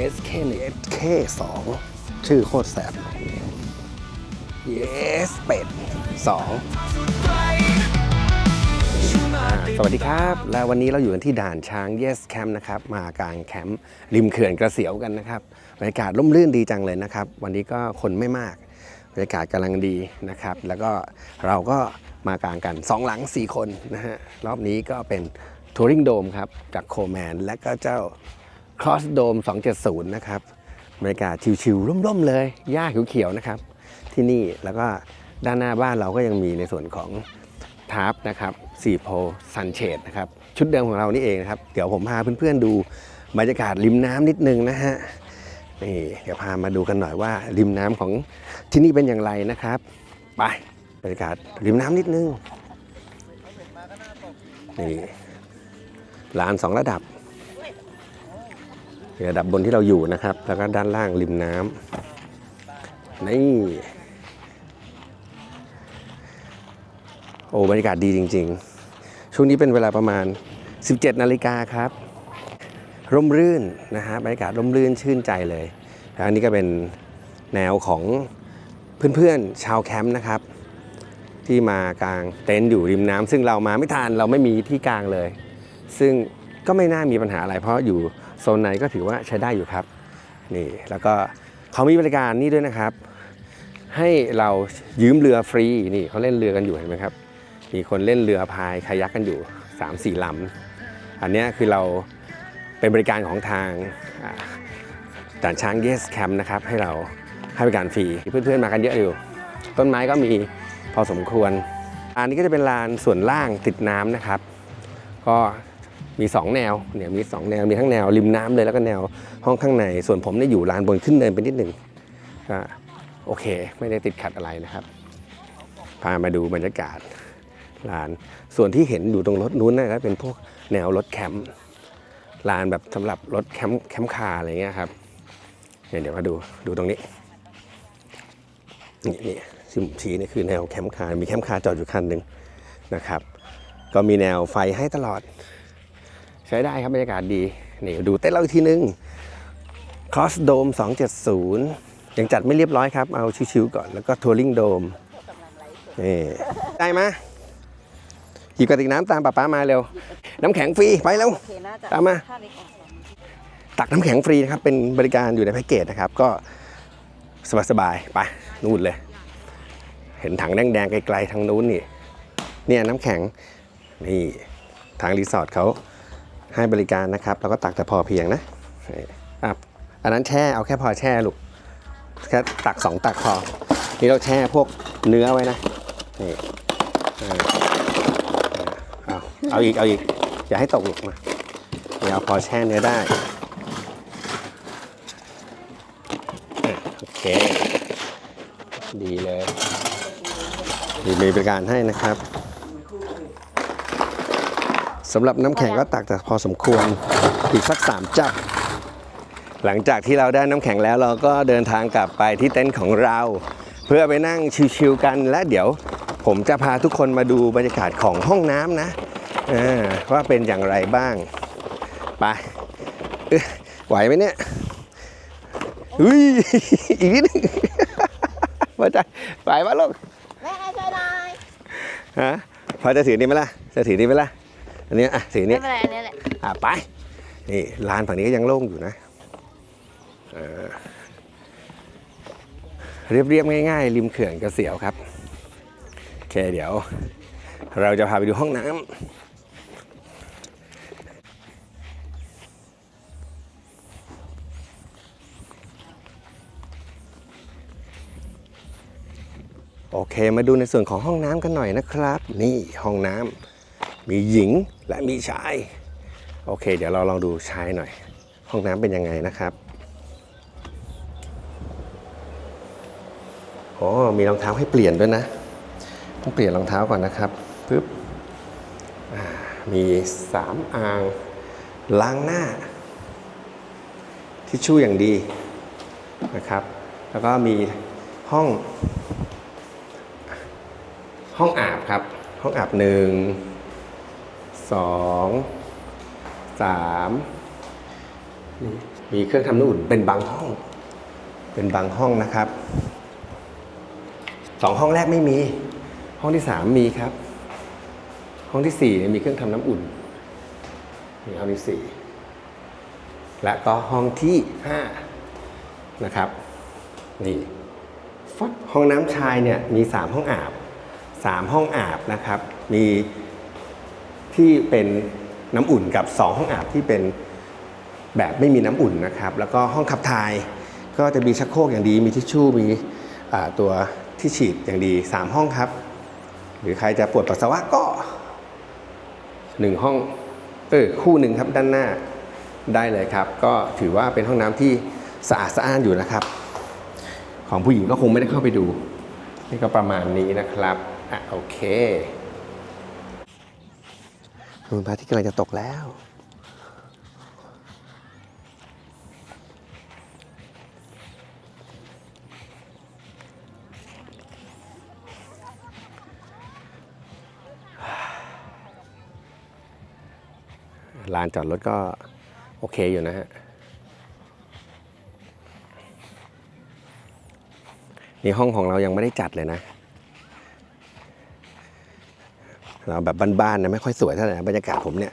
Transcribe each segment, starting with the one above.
yes k yes k 2ชื่อโคตรแสบ yes เป็ด2อ่าสวัสดีครับ และวันนี้เราอยู่กันที่ด่านช้าง yes camp นะครับ มากลางแคมป์ริมเขื่อนกระเสียวกันนะครับบรรยากาศร่มรื่นดีจังเลยนะครับ วันนี้ก็คนไม่มากบรรยากาศกำลังดีนะครับ แล้วก็เราก็มากลางกัน 2 หลัง 4 คนนะฮะ รอบนี้ก็เป็นทัวริงโดมครับ จากโคแมนและก็เจ้า Cross Dome 270 นะครับบรรยากาศชิวๆร่มๆเลย หญ้าเขียวๆนะครับ ที่นี่แล้วก็ด้านหน้าบ้านเราก็ยังมีในส่วนของทาร์ปนะครับสีโพซันเชดนะครับ ชุดเดิมของเรานี่เองนะครับ เดี๋ยวผมพาเพื่อนๆดูบรรยากาศริมน้ำนิดนึงนะฮะนี่เดี๋ยวพามาดูกันหน่อยว่าริมน้ำของที่นี่เป็นอย่างไรนะครับ ไปบรรยากาศริมน้ำนิดนึงนี่ลานสองระดับ ระดับบนที่เราอยู่นะครับ แล้วก็ด้านล่างริมน้ำนี่ โอ้บรรยากาศดีจริง ๆ ช่วงนี้เป็นเวลาประมาณ 17 นาฬิกาครับ ร่มรื่นนะฮะบรรยากาศร่มรื่นชื่นใจเลยแล้วอันนี้ก็เป็นแนวของเพื่อนๆชาวแคมป์นะครับ ที่มากางเต็นท์อยู่ริมน้ำซึ่งเรามาไม่ทันเราไม่มีที่กลางเลย ซึ่งก็ไม่น่ามีปัญหาอะไรเพราะอยู่ โซนไหนก็ถือว่าใช้ได้อยู่ครับนี่แล้วก็เขามีบริการนี่ด้วยนะครับ ให้เรายืมเรือฟรีนี่เขาเล่นเรือกันอยู่เห็นไหมครับ มีคนเล่นเรือพายคายักกันอยู่ 3-4ลำอันนี้คือเราเป็นบริการของทางอ่าด่านช้าง Yes Camp นะครับ ให้เราให้บริการฟรีเพื่อนๆมากันเยอะอยู่ ต้นไม้ก็มีพอสมควร อันนี้ก็จะเป็นลานส่วนล่างติดน้ำนะครับ ก็ มี 2 แนวเนี่ยมี 2 แนวมีทั้งแนวริมน้ำเลยแล้วก็แนวห้องข้างใน ส่วนผมเนี่ยอยู่ลานบนขึ้นเนินไปนิดหนึ่งก็โอเค ไม่ได้ติดขัดอะไรนะครับ พามาดูบรรยากาศลาน ส่วนที่เห็นอยู่ตรงรถนู้นนะก็เป็นพวกแนวรถแคมป์ลานแบบสำหรับรถแคมป์แคมป์คาร์อะไรเงี้ยครับเนี่ยเดี๋ยวมาดูดูตรงนี้นี่นี่ที่ผมชี้นี่คือแนวแคมป์คาร์มีแคมป์คาร์จอดอยู่คันหนึ่งนะครับ ก็มีแนวไฟให้ตลอด ใช้ได้ครับบรรยากาศดีนี่ดูเต้นเราอีกทีนึง Cross Dome 270 ยังจัดไม่เรียบร้อยครับ เอาชิวๆก่อนแล้วก็ทัวริงโดมนี่ได้ไหมหยิบกระติกน้ำตามป้าป้ามาเร็ว น้ำแข็งฟรีไปเร็วตามมา ตักน้ำแข็งฟรีนะครับ เป็นบริการอยู่ในแพ็กเกจนะครับ ก็สบายๆไปนู่นเลย เห็นถังแดงๆไกลๆทางนู้นนี่ เนี่ยน้ำแข็งนี่ทางรีสอร์ทเขา ให้บริการนะครับ แล้วก็ตักแต่พอเพียงนะอันนั้นแช่เอาแค่พอแช่ลูกแค่ตักสองตักพอ นี่เราแช่พวกเนื้อไว้นะนี่เอาเอาอีกเอาอีกอย่าให้ตกลูกมาเดี๋ยวพอแช่เนื้อได้โอเค ดีเลยมีมีบริการให้นะครับ สำหรับน้ำแข็งก็ตักแต่พอสมควรอีกสักสามจับ หลังจากที่เราได้น้ำแข็งแล้วเราก็เดินทางกลับไปที่เต็นท์ของเรา เพื่อไปนั่งชิวๆกันและเดี๋ยวผมจะพาทุกคนมาดูบรรยากาศของห้องน้ำนะอ่าว่าเป็นอย่างไรบ้างไปเอ้ยไหวไหมเนี่ยอุ้ยอีกนิดนึงว่าใจไหวปะลูกแม่ให้ช่วยหน่อยฮะพอจะถือนี่ไหมล่ะจะถือนี่ไหมล่ะ อันนี้อะถือไม่นี่เป็นไรอันนี้แหละอะไปนี่ลานฝั่งนี้ก็ยังโล่งอยู่นะเออเรียบๆง่ายๆ ริมเขื่อนกระเสียวครับโอเคเดี๋ยว เราจะพาไปดูห้องน้ำโอเค มาดูในส่วนของห้องน้ำกันหน่อยนะครับ นี่ห้องน้ำ มีหญิงและมีชาย โอเค เดี๋ยวเราลองดูชายหน่อย ห้องน้ำเป็นยังไงนะครับอ๋อมีรองเท้าให้เปลี่ยนด้วยนะ ต้องเปลี่ยนรองเท้าก่อนนะครับปึ๊บมีสามอ่าง ล้างหน้า ทิชชู่อย่างดีนะครับ แล้วก็มีห้อง ห้องอาบครับ ห้องอาบหนึ่ง สองสามนี่มีเครื่องทำน้ำอุ่นเป็นบางห้อง เป็นบางห้องนะครับสองห้องแรกไม่มี ห้องที่สามมีครับ ห้องที่สี่มีเครื่องทำน้ำอุ่นนี่ห้องที่สี่และก็ห้องที่ห้านะครับนี่ห้องน้ำชายเนี่ยมีสามห้องอาบสามห้องอาบนะครับ มี ที่เป็นน้ำอุ่นกับสองห้องอาบที่เป็นแบบไม่มีน้ำอุ่นนะครับ แล้วก็ห้องขับถ่ายก็จะมีชักโครกอย่างดี มีทิชชู่ มีตัวที่ฉีดอย่างดีสามห้องครับ หรือใครจะปวดปัสสาวะก็หนึ่งห้องเออคู่หนึ่งครับด้านหน้าได้เลยครับ ก็ถือว่าเป็นห้องน้ำที่สะอาดสะอ้านอยู่นะครับ ของผู้หญิงก็คงไม่ได้เข้าไปดู นี่ก็ประมาณนี้นะครับอะโอเค คุณพระอาที่กำลังจะตกแล้ว ลานจอดรถก็โอเคอยู่นะฮะ นี่ห้องของเรายังไม่ได้จัดเลยนะ เราแบบบ้านๆนะไม่ค่อยสวยเท่าไหร่บรรยากาศผมเนี่ย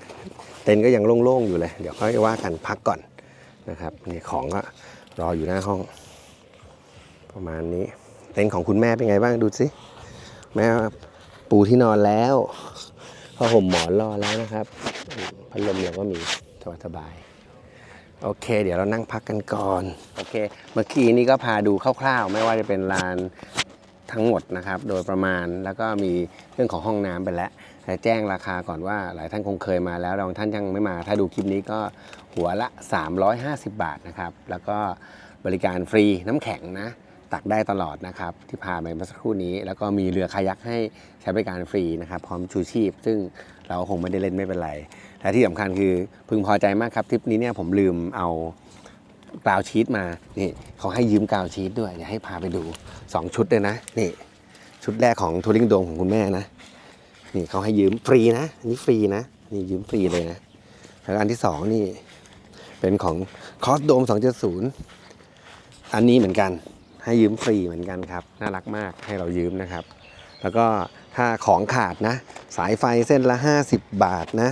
เต็นก็ยังโล่งๆอยู่เลย เดี๋ยวค่อยว่ากันพักก่อนนะครับนี่ของก็รออยู่หน้าห้อง ประมาณนี้ เต็นของคุณแม่เป็นไงบ้างดูสิแม่ปูที่นอนแล้วผ้าห่มหมอนรอแล้วนะครับพัดลมเราก็มีสบายๆโอเค เดี๋ยวเรานั่งพักกันก่อนโอเค เมื่อกี้นี้ก็พาดูคร่าวๆ ไม่ว่าจะเป็นลานทั้งหมดนะครับ โดยประมาณแล้วก็มีเรื่องของห้องน้ำไปแล้ว แต่แจ้งราคาก่อนว่าหลายท่านคงเคยมาแล้วบางท่านยังไม่มา ถ้าดูคลิปนี้ก็หัวละ 350 บาทนะครับ แล้วก็บริการฟรีน้ำแข็งนะ ตักได้ตลอดนะครับ ที่พาไปเมื่อสักครู่นี้ แล้วก็มีเรือคายักให้ใช้บริการฟรีนะครับ พร้อมชูชีพ ซึ่งเราคงไม่ได้เล่นไม่เป็นไรแต่ที่สำคัญคือพึงพอใจมากครับทริปนี้เนี่ยผมลืมเอากาวชีตมา นี่เขาให้ยืมกาวชีตด้วยเดี๋ยวให้พาไปดู 2 ชุดเลยนะ นี่ ชุดแรกของทัวริงโดมของคุณแม่นะ นี่เขาให้ยืมฟรีนะอันนี้ฟรีนะนี่ยืมฟรีเลยนะแล้วอันที่สองนี่ เป็นของคอสโดม270 อันนี้เหมือนกัน ให้ยืมฟรีเหมือนกันครับ น่ารักมากให้เรายืมนะครับ แล้วก็ถ้าของขาดนะ สายไฟเส้นละ 50 บาทนะ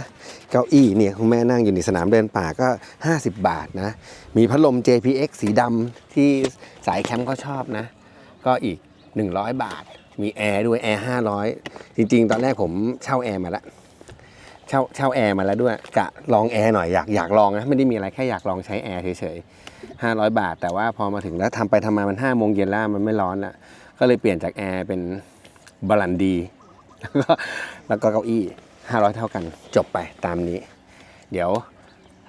เก้าอี้เนี่ยคุณแม่นั่งอยู่ในสนามเดินป่าก็ 50 บาทนะ มีพัดลม JPX สีดำที่สายแคมป์เขาชอบนะ ก็อีก 100 บาท มีแอร์ด้วยแอร์500จริง ๆ ตอนแรกผมเช่าแอร์มาแล้วเช่าเช่าแอร์มาแล้วด้วยกะลองแอร์หน่อยอยากอยากลองนะไม่ได้มีอะไรแค่อยากลองใช้แอร์เฉยๆห้าร้อยบาท แต่ว่าพอมาถึงแล้วทำไปทำมามันห้าโมงเย็นแล้วมันไม่ร้อนละก็เลยเปลี่ยนจากแอร์เป็นบาลันดีแล้วก็แล้วก็เก้าอี้ห้าร้อยเท่ากันจบไปตามนี้ เดี๋ยว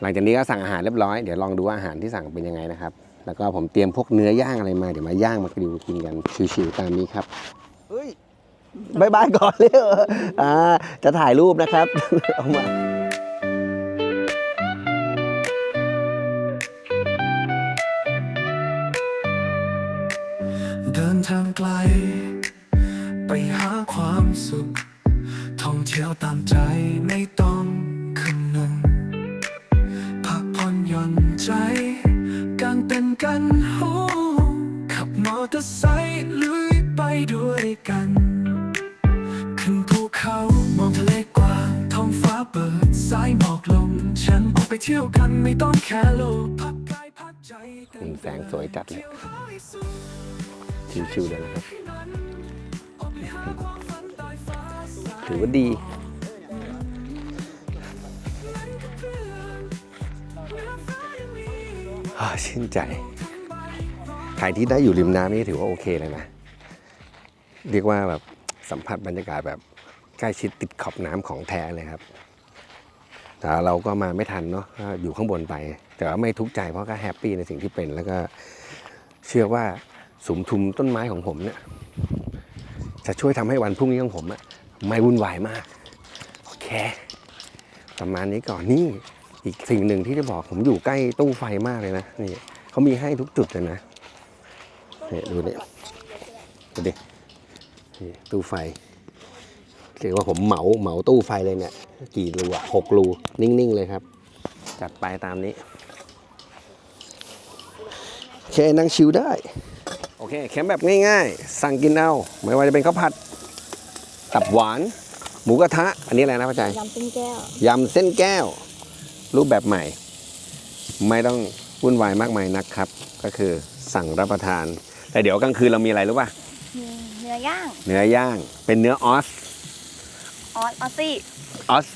หลังจากนี้ก็สั่งอาหารเรียบร้อยเดี๋ยวลองดูว่าอาหารที่สั่งเป็นยังไงนะครับ แล้วก็ผมเตรียมพวกเนื้อย่างอะไรมาเดี๋ยวมาย่างมากริวกินกันชิวๆตามนี้ครับ เฮ้ยบายบายก่อนเลยเหรออ่าจะถ่ายรูปนะครับเอามาเดินทางไกล ไปหาความสุข ท่องเที่ยวตามใจไม่ต้อง สวยจัดเลยที่วให้สุดชิวๆเลยนะครับ ถือว่าดีชื่นใจ ใครที่ได้อยู่ริมน้ำนี่ถือว่าโอเคเลยนะ เรียกว่าแบบสัมผัสบรรยากาศแบบใกล้ชิดติดขอบน้ำของแท้เลยครับ แต่เราก็มาไม่ทันเนาะอยู่ข้างบนไป แต่ว่าไม่ทุกข์ใจเพราะก็แฮปปี้ในสิ่งที่เป็นแล้วก็เชื่อว่าสุมทุมต้นไม้ของผมเนี่ยจะช่วยทำให้วันพรุ่งนี้ของผมอะไม่วุ่นวายมาก โอเค ประมาณนี้ก่อนนี่อีกสิ่งหนึ่งที่จะบอกผมอยู่ใกล้ตู้ไฟมากเลยนะนี่เขามีให้ทุกจุดเลยนะนี่ดูนี่ดูดินี่ตู้ไฟเรียกว่าผมเหมาเหมาตู้ไฟเลยเนี่ยกี่รูอะหกรูนิ่งๆเลยครับ จัดไปตามนี้ เคนั่งชิลได้ โอเคแคมป์แบบง่ายๆ สั่งกินเอา ไม่ว่าจะเป็นข้าวผัด ตับหวาน หมูกระทะ อันนี้อะไรนะพ่อใจยำเป็นแก้วยำเส้นแก้ว รูปแบบใหม่ ไม่ต้องวุ่นวายมากมายนักครับ ก็คือสั่งรับประทาน แต่เดี๋ยวกลางคืนเรามีอะไรรู้ป่ะเนื้อย่างเนื้อย่าง เป็นเนื้อออส ออสออสซี่ออส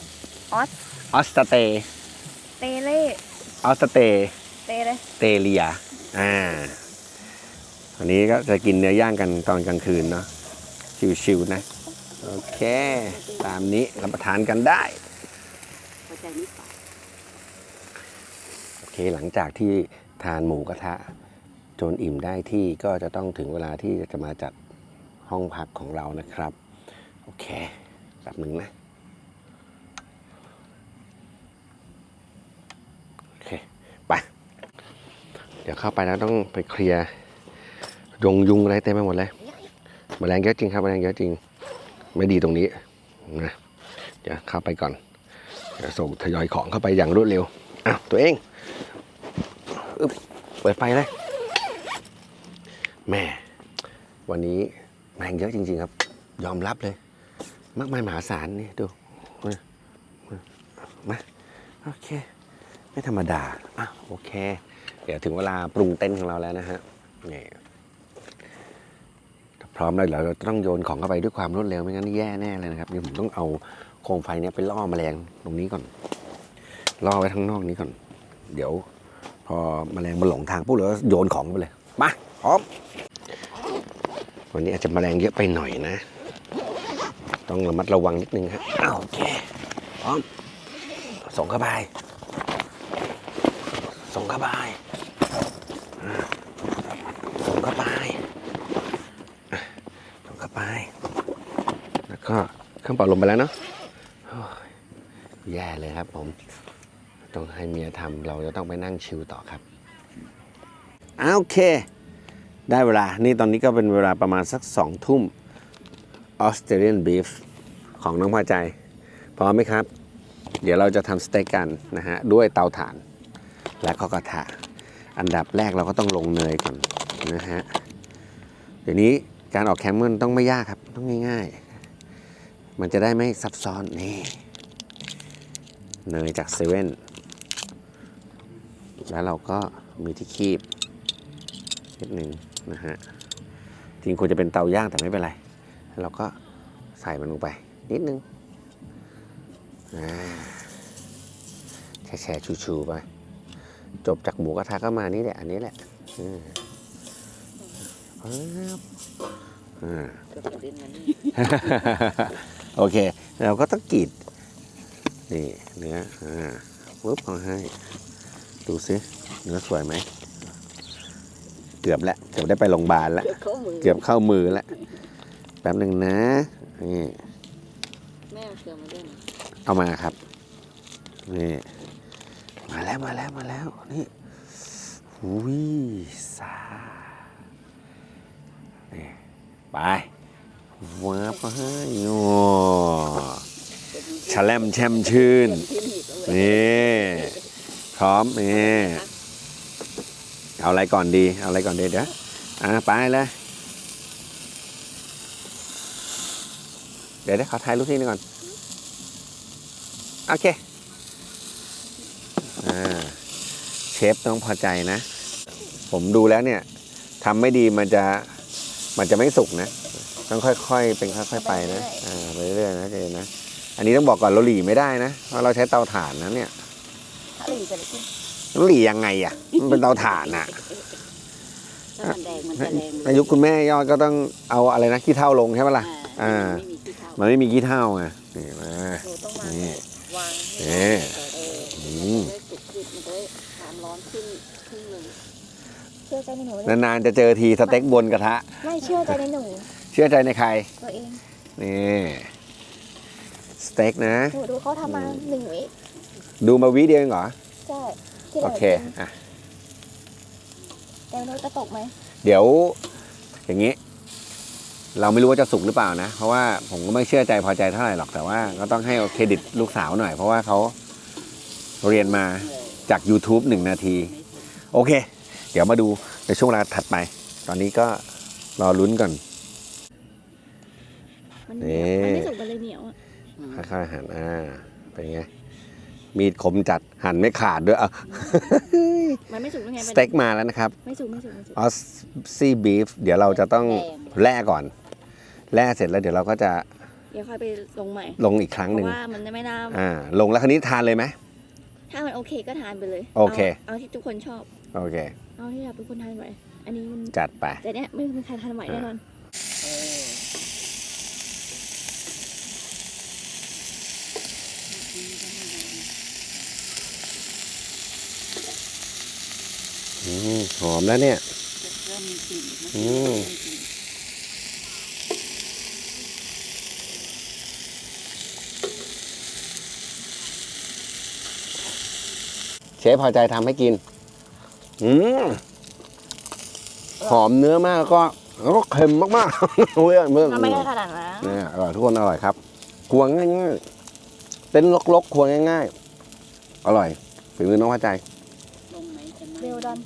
ออสออสเตเตเล่ออสเตเตเลยเตเลีย อ่าวันนี้ก็จะกินเนื้อย่างกันตอนกลางคืนเนาะชิวๆนะ โอเค ตามนี้รับประทานกันได้โอเคหลังจากที่ทานหมูกระทะ จนอิ่มได้ที่ก็จะต้องถึงเวลาที่จะมาจัดห้องพักของเรานะครับ โอเคแบบหนึ่งนะ โอเค ไป เดี๋ยวเข้าไปแล้วต้องไปเคลียร์ยงยุงอะไรเต็มไปหมดเลยแมลงเยอะจริงครับแมลงเยอะจริง ไม่ดีตรงนี้นะเดี๋ยวเข้าไปก่อนเดี๋ยวส่งทยอยของเข้าไปอย่างรวดเร็วอ้าวตัวเองอึ๊บเปิดไฟเลยแม่ วันนี้แมลงเยอะจริง ๆ ครับ ยอมรับเลย มากมายมหาศาลนี่ดูมามาโอเค ไม่ธรรมดาอะโอเค เดี๋ยวถึงเวลาปรุงเต้นของเราแล้วนะฮะนี่พร้อมแล้วเราต้องโยนของเข้าไปด้วยความรวดเร็วไม่งั้นแย่แน่เลยนะครับเดี๋ยวผมต้องเอาโคมไฟเนี้ยไปล่อแมลงตรงนี้ก่อนล่อไว้ข้างนอกนี้ก่อน เดี๋ยว พอมแมลงมันหลงทางปุ๊บเราก็โยนของไปเลยมาพร้อมวันนี้อาจจะแมลงเยอะไปหน่อยนะ ต้องระมัดระวังนิดนึงครับอ้าโอเคพร้อมส่งเข้าไปส่งเข้าไปอ่าส่งเข้าไปอะส่งเข้าไป แล้วก็เค รื่องเป่าลมไปแล้วเนาะแย่เลยครับผม ต้องให้เมียทำเราจะต้องไปนั่งชิลต่อครับโอเค ได้เวลา นี่ตอนนี้ก็เป็นเวลาประมาณสักสองทุ่มออสเตรเลียนบีฟของน้องพอใจ พร้อมไหมครับ เดี๋ยวเราจะทำสเต็กกันนะฮะ ด้วยเตาถ่าน และข้าวกระทะอันดับแรกเราก็ต้องลงเนยก่อนนะฮะ เดี๋ยวนี้การออกแคมป์มันต้องไม่ยากครับ ต้องง่ายๆ มันจะได้ไม่ซับซ้อนนี่เนยจากเซเว่นแล้วเราก็มีที่คีบนิดหนึ่งนะฮะจริงควรจะเป็นเตาย่างแต่ไม่เป็นไรเราก็ใส่มันลงไป นิดนึงอ่าแช่ๆชูๆไป จบจากหมูกระทะก็มานี่แหละ อันนี้แหละอืมปึ๊บอ่า โอเค เราก็ต้องกรีดนี่เนื้ออ่าปุ๊บเอาให้ ดูซิเนื้อสวยไหม เกือบแล้วเกือบได้ไปโรงพยาบาลแล้ว เกือบเข้ามือแล้ว แป๊บหนึ่งนะนี่แม่เชื่อมาด้วยนะเอามาครับ นี่ มาแล้วมาแล้วมาแล้ว นี่หุยซานี่ไป ว้าบมาให้โอ้ชะแลมแช่มชื่น นี่พร้อมนี่เอาอะไรก่อนดี เอาอะไรก่อนดีเดี๋ยวอะไปเลย เดี๋ยวเดี๋ยวขอถ่ายรูปที่นี่ก่อน โอเคอ่าเชฟต้องพอใจนะ ผมดูแล้วเนี่ยทำไม่ดีมันจะมันจะไม่สุกนะ ต้องค่อยๆ เป็นค่อยๆไปนะอ่าไปเรื่อยๆนะเจนนะ อันนี้ต้องบอกก่อนเราหลีไม่ได้นะเพราะเราใช้เตาถ่านนะเนี่ยถ้าหลีจะได้กินต้องหลียังไงอะ มันเป็นเตาถ่านอะถ้ามันแดงมันจะแรงอายุคุณแม่ยอดก็ต้องเอาอะไรนะขี้เท่าลงใช่ไหมล่ะอ่าไม่มีที่เท้ามันไม่มีขี้เท่าไงนี่มาหนูต้องวางนี่วางเอ๊ะเอออืมได้สุกขึ้นมันจะได้ความร้อนขึ้นครึ่งหนึ่งเชื่อใจในหนูนานๆจะเจอทีสเต็กบนกระทะ ไม่เชื่อใจในหนู เชื่อใจในใคร ตัวเองนี่สเต็กนะ หนูดูเขาทำมาหนึ่งวิดูมาวิเดียวเองเหรอ ใช่ที่โอเราเคกินอะแต่หนูจะตกไหมเดี๋ยว อย่างนี้ เราไม่รู้ว่าจะสุกหรือเปล่านะ เพราะว่าผมก็ไม่เชื่อใจพอใจเท่าไหร่หรอกแต่ว่าก็ต้องให้เครดิตลูกสาวหน่อย เพราะว่าเขาเรียนมาจาก YouTube หนึ่งนาที โอเค เดี๋ยวมาดูในช่วงเวลาถัดไป ตอนนี้ก็รอลุ้นก่อน มันนี่มันไม่สุกมันเลยเหนียวอะค่อยๆหั่นอ่าเป็นไง มีดคมจัดหั่นไม่ขาดด้วยอะมันไม่สุกยังไงสเต็กมาแล้วนะครับไม่สุกไม่สุกไม่สุกออสซี่บีฟเดี๋ยวเราจะต้องแล่ก่อนแล่เสร็จแล้วเดี๋ยวเราก็จะเดี๋ยวค่อยไปลงใหม่ ลงอีกครั้งเพหนึ่งราะว่ามันไม่น่าอ่า ลงแล้วคันนี้ทานเลยไหม ถ้ามันโอเคก็ทานไปเลยโอเคาเอาที่ทุกคนชอบ โอเค เอาที่แบบทุกคนทานไหวอันนี้มันจัดไปแต่เนี้ยไม่มีใครทานไหวแน่นอน หอมแล้วเนี่ยเริ่มมีกลิ่นอืมเชฟพอใจทำให้กิน อืมหอมเนื้อมากแล้วก็แล้วก็เค็มมากๆเว้ยเมื่อทำไม่ได้ขนาดนั้นเนี่ยอร่อยทุกคนอร่อยครับควงง่ายๆเป็นลกๆควงง่ายๆ อร่อยฝีมือน้องพอใจ ลงไหนจะไหมเบลดอน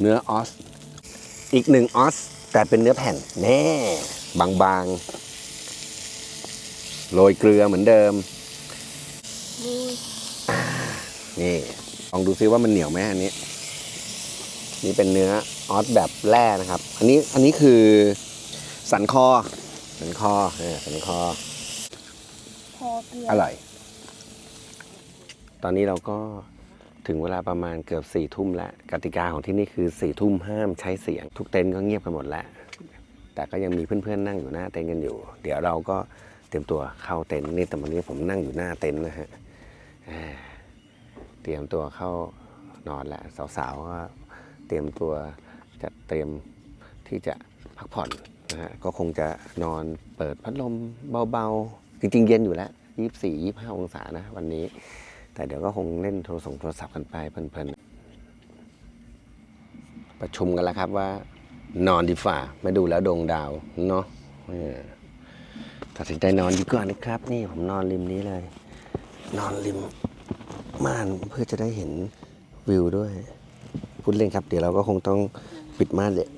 เนื้อออส อีกหนึ่งออส แต่เป็นเนื้อแผ่นแน่บางๆ โรยเกลือเหมือนเดิมนี่นี่ลองดูซิว่ามันเหนียวไหมอันนี้ นี่เป็นเนื้อออสแบบแร่นะครับ อันนี้อันนี้คือสันคอ สันคอเออสันคอพอเกลืออร่อย ตอนนี้เราก็ ถึงเวลาประมาณเกือบสี่ทุ่มแล้วกติกาของที่นี่คือสี่ทุ่มห้ามใช้เสียง ทุกเต็นท์ก็เงียบกันหมดแล้ว แต่ก็ยังมีเพื่อนๆนั่งอยู่หน้าเต็นท์กันอยู่ เดี๋ยวเราก็เตรียมตัวเข้าเต็นท์นี่แต่วันนี้ผมนั่งอยู่หน้าเต็นท์นะฮะเตรียมตัวเข้านอนแล้วสาวๆก็เตรียมตัวจะเตรียมที่จะพักผ่อนนะฮะก็คงจะนอนเปิดพัดลมเบาๆ จริงๆ เย็นอยู่แล้วยี่สี่ยี่ห้าองศานะวันนี้ แต่เดี๋ยวก็คงเล่นโทรศัพท์โทรศัพท์กันไปเพลินๆ ประชุมกันแล้วครับว่านอนดีฝ่าไม่ดูแล้วดวงดาวเนาะตัดสินใจนอนดีกว่านะครับ นี่ผมนอนริมนี้เลย นอนริมม่านเพื่อจะได้เห็นวิวด้วย พูดเล่นครับ เดี๋ยวเราก็คงต้องปิดม่านเลย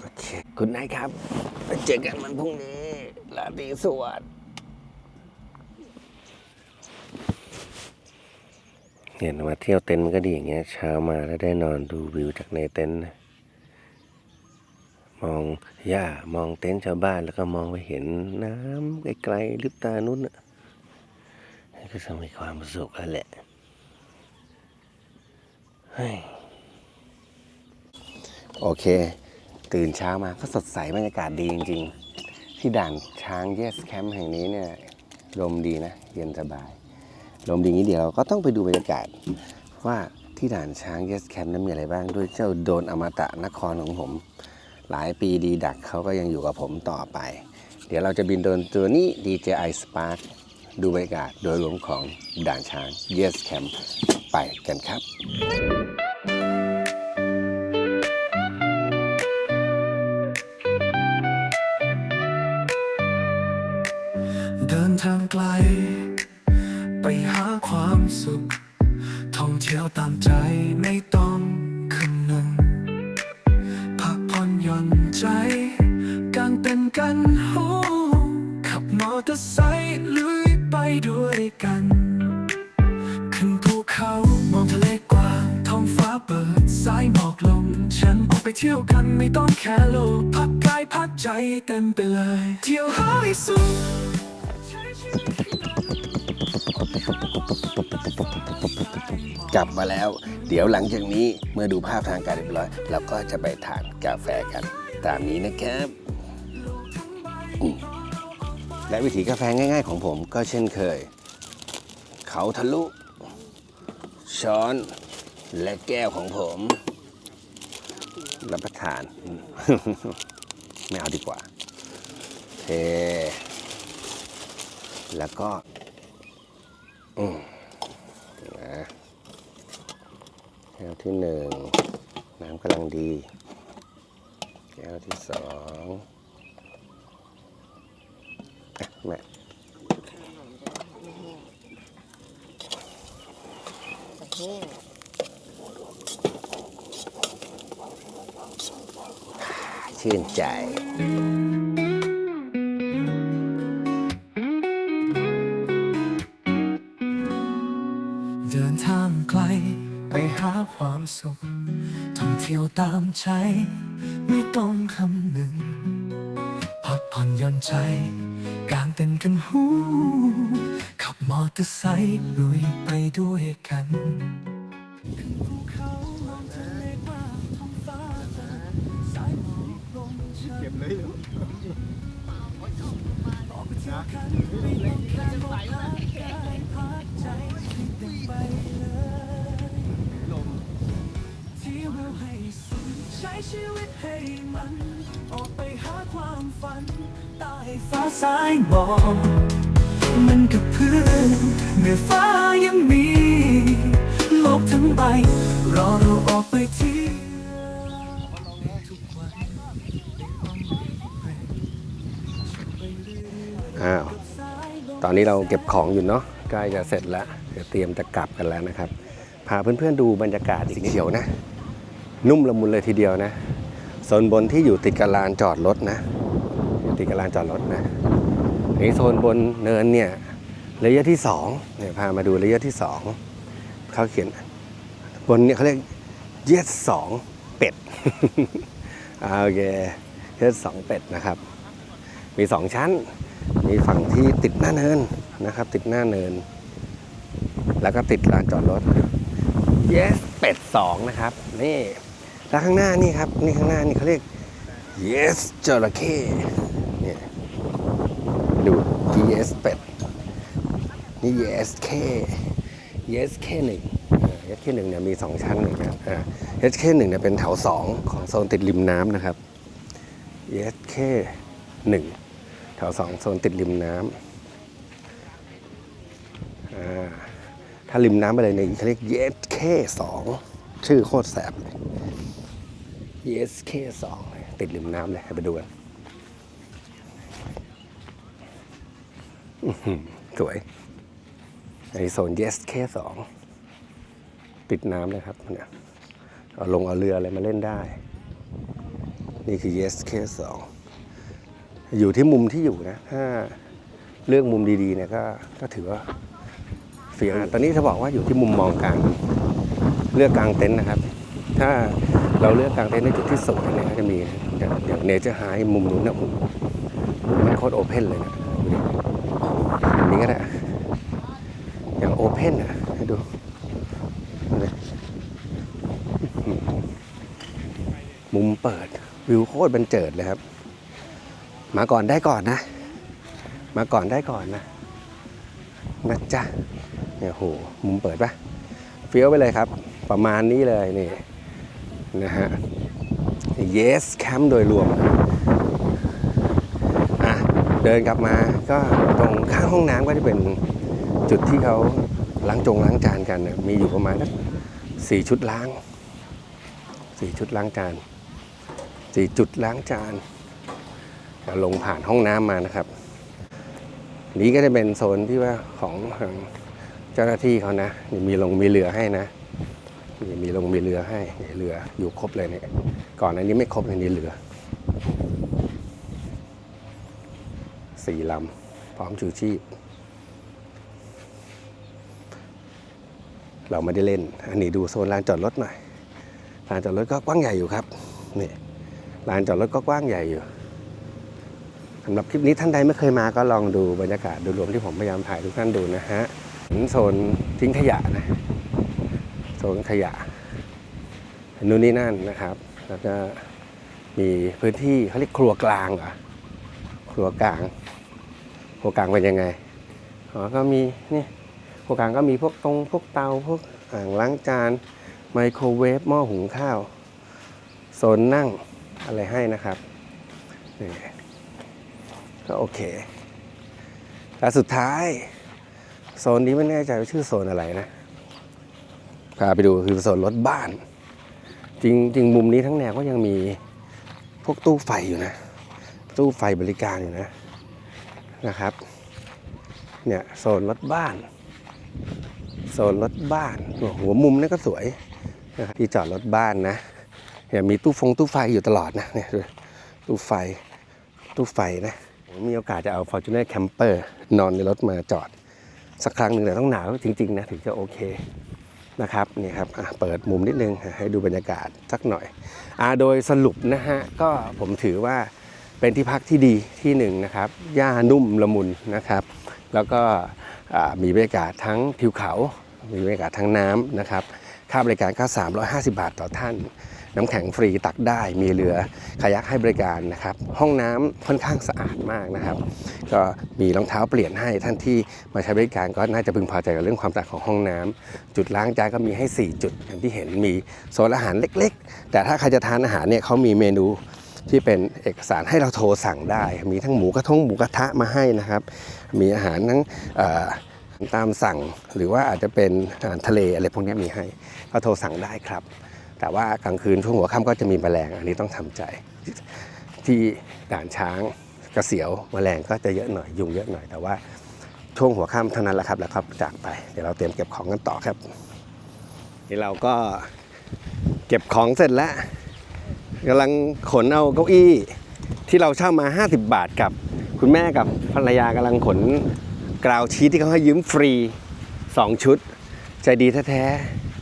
โอเคคุณนายครับ เจอกันวันพรุ่งนี้ราตรีสวัสดิ์ เนี่ยมาเที่ยวเต็นท์มันก็ดีอย่างเงี้ยเช้ามาแล้วได้นอนดูวิวจากในเต็นท์มองหญ้ามองเต็นท์ชาวบ้านแล้วก็มองไปเห็นน้ำไกลๆลิบตานู้นน่ะนี่ก็จะมีความสุขแล้วแหละโอเค ตื่นเช้ามาก็สดใสบรรยากาศดีจริง ๆ ที่ด่านช้างเยสแคมป์แห่งนี้เนี่ยลมดีนะ เย็นสบาย ลมดีงนี้เดี๋ยวเราก็ต้องไปดูบรรยากาศว่าที่ด่านช้างเยสแคมป์นั้นมีอะไรบ้าง ด้วยเจ้าโดนอมตะนครของผม หลายปีดีดักเขาก็ยังอยู่กับผมต่อไป เดี๋ยวเราจะบินโดนตัวนี้ DJI Spark ดูบรรยากาศโดยรวมของด่านช้าง Yes Camp ไปกันครับ เดินทางไกล ไปหาความสุข ท่องเที่ยวตามใจไม่ต้องคำนึงพักผ่อนหย่อนใจกางเป็นกันหูขับมอเตอร์ไซค์ลุยไปด้วยกัน ขึ้นภูเขามองทะเลกว้างท้องฟ้าเปิดสายหมอกลง ฉันออกไปเที่ยวกันไม่ต้องแค่โลกพักกายพักใจเต็มไปเลย เที่ยวหาให้สุด กลับมาแล้ว เดี๋ยวหลังจากนี้เมื่อดูภาพทางการเรียบร้อยเราก็จะไปทานกาแฟกัน ตามนี้นะครับและวิธีกาแฟง่ายๆของผมก็เช่นเคย เขาทะลุ ช้อนและแก้วของผม รับประทานอืมไม่เอาดีกว่าเทแล้วก็ นะแก้วที่หนึ่งน้ำกำลังดี แก้วที่สองอแม่ชื่นใจ สุขท่องเที่ยวตามใจ ไม่ต้องคำหนึ่งพักผ่อนย่อนใจ กางเต็นท์กันหู ขับมอเตอร์ไซค์ลุยไปด้วยกันเขาลงทะเลกว้างท้องฟ้าเหมอกลยนไช้ชีวิตให้มัน ออกไปหาความฝันใต้ฟ้าสายหมอกมันกับเพื่อนเมื่อฟ้ายังมี โลกทั้งใบ รอเราออกไปเที่ยวอ้าว ตอนนี้เราเก็บของอยู่เนาะใกล้จะเสร็จแล้วเดี๋ยวเตรียมจะกลับกันแล้วนะครับ พาเพื่อนๆดูบรรยากาศสีกเขียวนะ นุ่มละมุนเลยทีเดียวนะโซนบนที่อยู่ติดกับลานจอดรถนะติดกับลานจอดรถนะไอ้โซนบนเนินเนี่ยระยะที่สองเนี่ยพามาดูระยะที่สองเขาเขียนบนเนี่ยเขาเรียกเยสสองเป็ดโอเคเยสสองเป็ดนะครับ มีสองชั้น มีฝั่งที่ติดหน้าเนินนะครับ ติดหน้าเนิน แล้วก็ติดลานจอดรถ yes เป็ดสองนะครับ นี่ แล้วข้างหน้านี่ครับนี่ข้างหน้านี่เขาเรียก yes จระเข้เนี่ยดู yes เป็ดนี่ yes k yes k หนึ่ง yes k หนึ่งเนี่ยมีสองชั้นเหมือนกันอ่า yes k หนึ่งเนี่ยเป็นแถวสองของโซนติดริมน้ำนะครับ yes k หนึ่งแถวสองโซนติดริมน้ำอ่าถ้าริมน้ำไปเลยเนี่ยเขาเรียก YSK สองชื่อโคตรแสบเลย YSK สองติดริมน้ำเลยให้ไปดูกันอื้อหือสวยในโซน YSK สองติดน้ำเลยครับเนี่ยเอาลงเอาเรืออะไรมาเล่นได้ นี่คือ YSK สองอยู่ที่มุมที่อยู่นะ ถ้าเลือกมุมดีๆเนี่ยก็ก็ถือว่าเฟี้ยวตอนนี้จะบอกว่าอยู่ที่มุมมองกลาง เลือกกลางเต็นท์นะครับ ถ้า เราเลือกกางเต็นท์ในจุดที่สวยเนี่ยก็จะมีอย่างอย่างเนเจอร์ไฮมุมนู้นนะมุมมุมมันโคตรโอเพนเลยนะดูดินี้ก็ได้อย่างโอเพนอะให้ดูมุมเปิดวิวโคตรบันเจิดเลยครับ มาก่อนได้ก่อนนะ มาก่อนได้ก่อนนะนะจ๊ะเนี่ยโหมุมเปิดปะเฟี้ยวไปเลยครับ ประมาณนี้เลยนี่ นะฮะ yes camp โดยรวมอะเดินกลับมาก็ตรงข้างห้องน้ำก็จะเป็นจุดที่เขาล้างจงล้างจานกันนี่ยมีอยู่ประมาณสี่ชุดล้างสี่ชุดล้างจานสี่จุดล้างจานลงผ่านห้องน้ำมานะครับ นี้ก็จะเป็นโซนที่ว่าของทางเจ้าหน้าที่เขานะ มีลงมีเรือให้นะ นี่มีลงมีเรือให้เรืออยู่ครบเลยเนี่ยก่อนอันนี้ไม่ครบอันนี้เรือสี่ลำพร้อมชูชีพ เราไม่ได้เล่น อันนี้ดูโซนลานจอดรถหน่อยลานจอดรถก็กว้างใหญ่อยู่ครับนี่ลานจอดรถก็กว้างใหญ่อยู่สำหรับคลิปนี้ท่านใดไม่เคยมาก็ลองดูบรรยากาศโดยรวมที่ผมพยายามถ่ายทุกท่านดูนะฮะโซนทิ้งขยะนะ โซนขยะนู่นนี่นั่นนะครับ แล้วก็มีพื้นที่เขาเรียกครัวกลางเหรอครัวกลาง ครัวกลางเป็นยังไงอ๋อก็มีนี่ครัวกลางก็มีพวกตรงพวกเตาพวกอ่างล้างจานไมโครเวฟหม้อหุงข้าวโซนนั่งอะไรให้นะครับก็โอเคแต่สุดท้าย โซนนี้ไม่แน่ใจว่าชื่อโซนอะไรนะ พาไปดูคือโซนรถบ้าน จริงจริงมุมนี้ทั้งแนวก็ยังมีพวกตู้ไฟอยู่นะ ตู้ไฟบริการอยู่นะนะครับ เนี่ยโซนรถบ้าน โซนรถบ้านหัวมุมนี่ก็สวยนะครับที่จอดรถบ้านนะเนี่ยมีตู้ฟงตู้ไฟอยู่ตลอดนะเนี่ยดูตู้ไฟตู้ไฟนะมมีโอกาสจะเอา Fortuner Camper นอนในรถมาจอด สักครั้งหนึ่งแต่ต้องหนาวจริง ๆ นะ ถึงจะโอเค นะครับนี่ครับเปิดมุมนิดนึงให้ดูบรรยากาศสักหน่อยอโดยสรุปนะฮะก็ผมถือว่าเป็นที่พักที่ดีที่หนึ่งนะครับหญ้านุ่มละมุนนะครับ แล้วก็มีบรรยากาศทั้งทิวเขา มีบรรยากาศทั้งน้ำนะครับ ค่าบริการก็350 บาทต่อท่าน น้ำแข็งฟรีตักได้มีเรือคายักให้บริการนะครับ ห้องน้ำค่อนข้างสะอาดมากนะครับ ก็มีรองเท้าเปลี่ยนให้ท่านที่มาใช้บริการก็น่าจะพึงพอใจกับเรื่องความสะอาดของห้องน้ำจุดล้างจานก็มีให้ 4 จุดอย่างที่เห็นมีโซนอาหารเล็ก ๆ แต่ถ้าใครจะทานอาหารเนี่ยเขามีเมนูที่เป็นเอกสารให้เราโทรสั่งได้ มีทั้งหมูกระทงหมูกระทะมาให้นะครับ มีอาหารทั้งตามสั่งหรือว่าอาจจะเป็นอาหารทะเลอะไรพวกนี้มีให้ ก็โทรสั่งได้ครับ แต่ว่ากลางคืนช่วงหัวค่ำก็จะมีแมลงอันนี้ต้องทำใจ ที่ด่านช้างกระเสียวแมลงก็จะเยอะหน่อยยุงเยอะหน่อยแต่ว่าช่วงหัวค่ำเท่านั้นแหละครับแล้วครับจากไปเดี๋ยวเราเตรียมเก็บของกันต่อครับนี่เราก็เก็บของเสร็จแล้วกำลังขนเอาเก้าอี้ที่เราเช่ามา 50 บาทกับ คุณแม่กับภรรยากำลังขนกราวชีทที่เขาให้ยืมฟรี 2 ชุด ใจดีแท้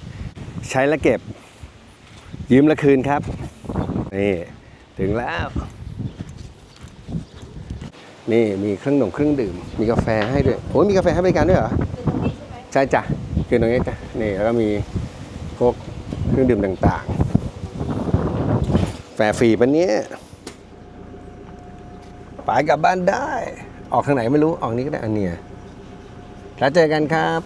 ๆใช้แล้วเก็บ ยืมละคืนครับ นี่ ถึงแล้ว นี่มีเครื่องดื่มเครื่องดื่ม มีกาแฟให้ด้วยโอ้ยมีกาแฟให้บริการด้วยเหรอใช่จ้ะคือตรงนี้จ้ะนี่แล้วก็มีพวกเครื่องดื่มต่างๆแฟฟรีปะเนี้ยไปกลับบ้านได้ ออกทางไหนไม่รู้ออกนี้ก็ได้อันเนี้ยแล้วเจอกันครับ